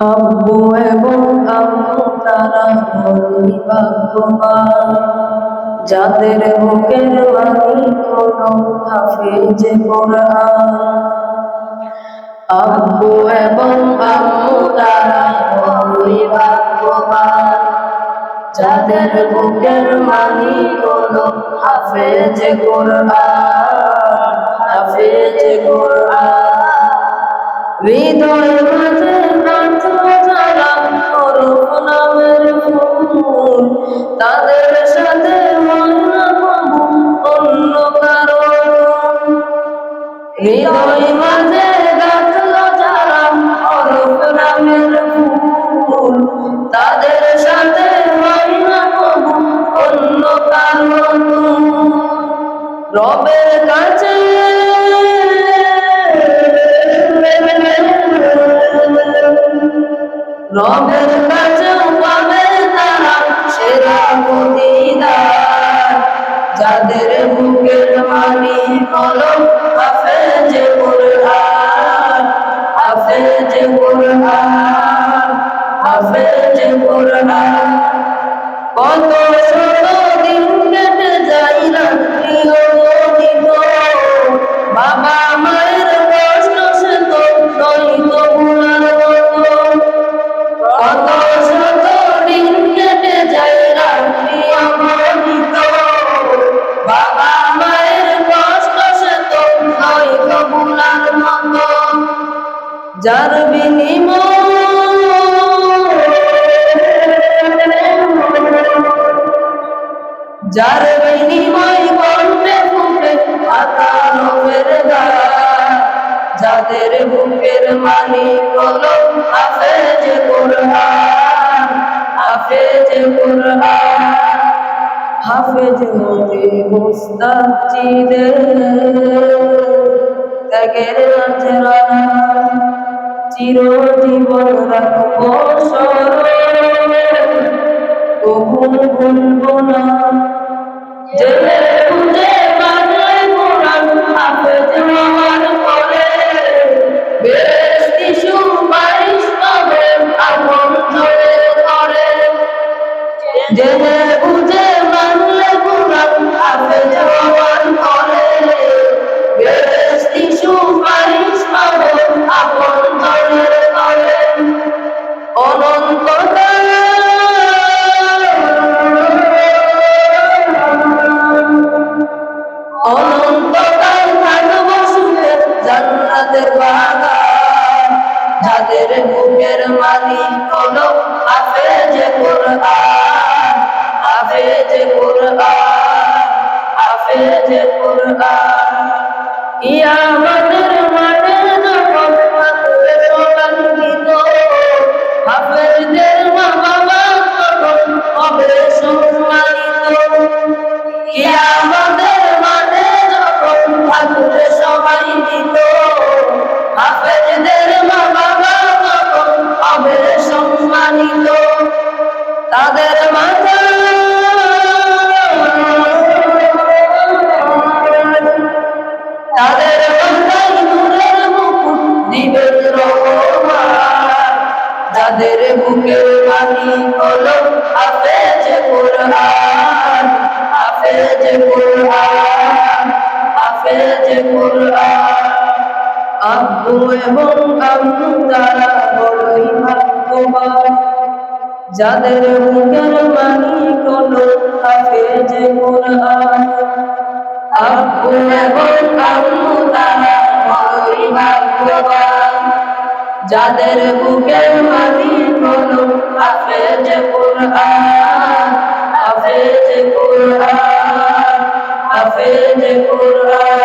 আব্বু এবং তারা বড়ই ভাগ্যবান। যাদের মুখের বাণী হলো হাফিজ কোরআন। আব্বু এবং তারা বড়ই ভাগ্যবান। যাদের বুকের মানি হলো হাফেজ কোরআন। হাফেজ কোরআন। হৃদয় তাদের সাথে অন্য কারও হৃদয় মাঝে গাছল যারা নামের ফুল। তাদের সাথে অন্য কারও রবের কাছে রবের কোরআন হাফেজ কোরআন কত শত যার বিনিময় যাদের বুকের মালিক হলো হাফেজ কোরআন হাফেজ কোরআন, হাফেজ হতে মুস্তাজিদের ত্যাগের আচরা চিরজীবন রাখব স্মরণে কখন ভুলব না। যাদের বুকের মালিক হলো হাফেজ কোরআন হাফেজ কোরআন হাফেজ কোরআন। কিয়ামতের যাদের বুকের পানি হলো হাফেজ কোরআন হাফেজ কোরআন হাফেজ কোরআন। আব্বু এবং আম্মু তারা বড়ই ভাগ্যবান। যাদের বুকের মানি হলো হাফেজ কোরআন। আব্বু এবং আম্মু তারা বড়ই ভাগ্যবান। যাদের বুকের মানি হলো হাফেজ কোরআন হাফেজ কোরআন হাফেজ কোরআন।